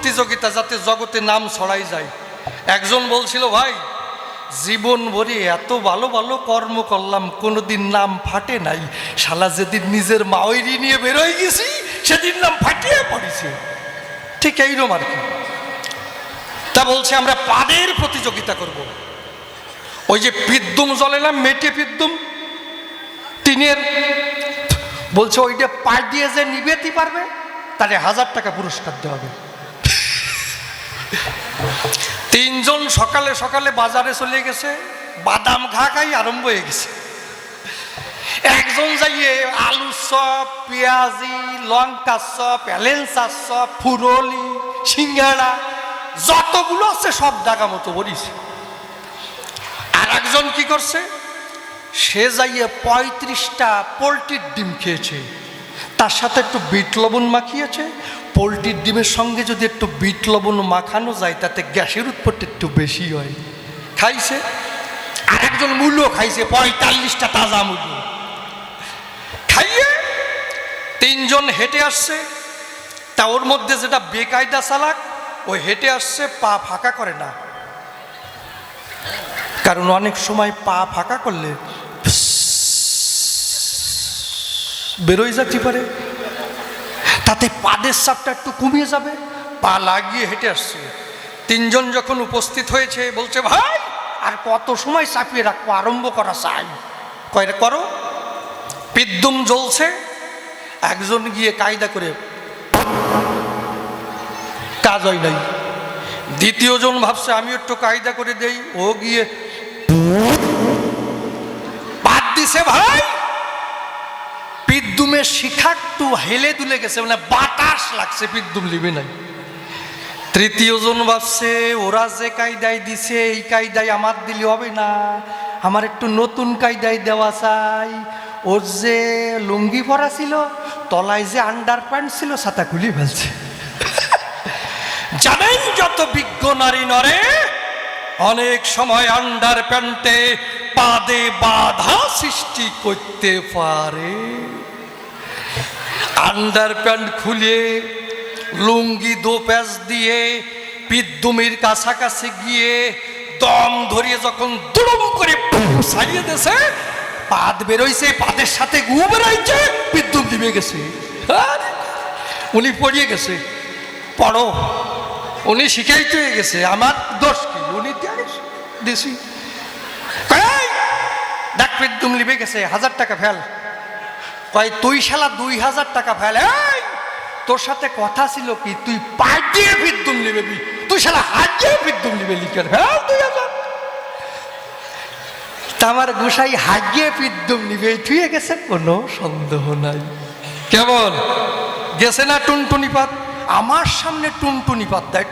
প্রতিযোগিতা যাতে জগতে নাম ছড়াই যায়। একজন বলছিল, ভাই, জীবন ভরে এত ভালো ভালো কর্ম করলাম, কোনোদিন নাম ফাটে নাই। শালা, যেদিন নিজের মাওয়ারি নিয়ে বেরোয় গেছি, সেদিন নাম ফাটিয়ে পড়েছে। ঠিক এইরকম আর কি। তা বলছে, আমরা পাদের প্রতিযোগিতা করব। ওই যে পিদ্দুম জলে না, মেটে পিদ্দুম? টিনের? বলছে, ওইটা পাট দিয়ে যে নিবেতি পারবে? তাহলে হাজার টাকা পুরস্কার দেওয়া হবে। তিনজন সকালে সকালে বাজারে চলে গেছে, বাদাম ঘা খাই আরম্ভ হয়ে গেছে। একজন যাইয়ে আলু চপ, পেঁয়াজি, লঙ্কা চপ এলেন্সার চপ, ফুরলি, সিঙ্গাড়া, যতগুলো আছে সব ডাকা মতো বলিছে আর একজন কি করছে? সে যাইয়ে পঁয়ত্রিশটা পোলট্রির ডিম খেয়েছে। তার সাথে একটু বিট লবণ মাখিয়েছে, পোলট্রির ডিমের সঙ্গে যদি একটু বিট লবণ মাখানো যায়, তাতে গ্যাসের উৎপত্তি একটু বেশি হয়। খাইছে? আর একজন মূল্য খাইছে, পঁয়তাল্লিশটা তাজা মূল্য। খাইয়ে তিনজন হেঁটে আসছে। তা ওর মধ্যে যেটা বেকায়দা চালাক ও হেঁটে আসছে, পা ফাঁকা করে না। কারণ অনেক সময় পা ফাঁকা করলে বেরোয় যাচ্ছি পারে। তাতে পাদের চাপটা একটু কমিয়ে যাবে। পা লাগিয়ে হেঁটে আসছে। তিনজন যখন উপস্থিত হয়েছে, বলছে, ভাই, আর কত সময় চাপিয়ে রাখব? আরম্ভ করা চাই। কয়টা করো। পিদ্দুম জ্বলছে। একজন গিয়ে কায়দা করে, কাজ হয় নাই। দ্বিতীয় জন ভাবছে আমি একটু কায়দা করে দেই। ও গিয়ে বাদ দিছে, ভাই শিখা একটু হেলে দুলে গেছে মানে বাতাস লাগছে পিদ্দুম লিবে নাই। তৃতীয় জন ভাবছে, ওরা যে কায়দায় দিছে, এই কায়দায় আমার দিলে হবে না। আমার একটু নতুন কায়দায় দেওয়া চাই। ওর যে লুঙ্গি পরা ছিল, তলায় যে আন্ডার প্যান্ট ছিল, ছাতা খুলি ফেলছে। জানেন যত বিজ্ঞ নারী নরে, অনেক সময় আন্ডার প্যান্টে পাদে বাধা সৃষ্টি করতে পারে। আন্ডার প্যান্ট খুলে, লুঙ্গি দো প্যাচ দিয়ে পিদ্দুমির কাছাকাছি গিয়ে দম ধরিয়ে যখন দুড়ুম করে সারিয়ে দেছে পাদ বেরোইছে পাদের সাথে গু বেরোইছে বিদ্যুৎ দিবে গেছে। উনি পড়িয়ে গেছে। পড়ো। উনি শিখাইতে হয়ে গেছে। আমার দোষ কি? উনি দিছি ডাক বিদ্যুৎ লিবে গেছে। হাজার টাকা ফেল। কয়, তুই শালা দুই হাজার টাকা ফেল। তোর সাথে কথা ছিল কি? তুই পাইপ দিয়ে বিদ্যুৎ নিবে তুই শালা হাত দিয়ে বিদ্যুৎ নিবে লিখে ফেল দুই হাজার। তা আমার গোসাই হাগিয়ে বিদ্যুৎ নিবে। থুয়ে গেছে, কোনো সন্দেহ নাই। কেমন গেছে না টুনটুনি পাত? আমার সামনে টুনটুনি পাত দেয়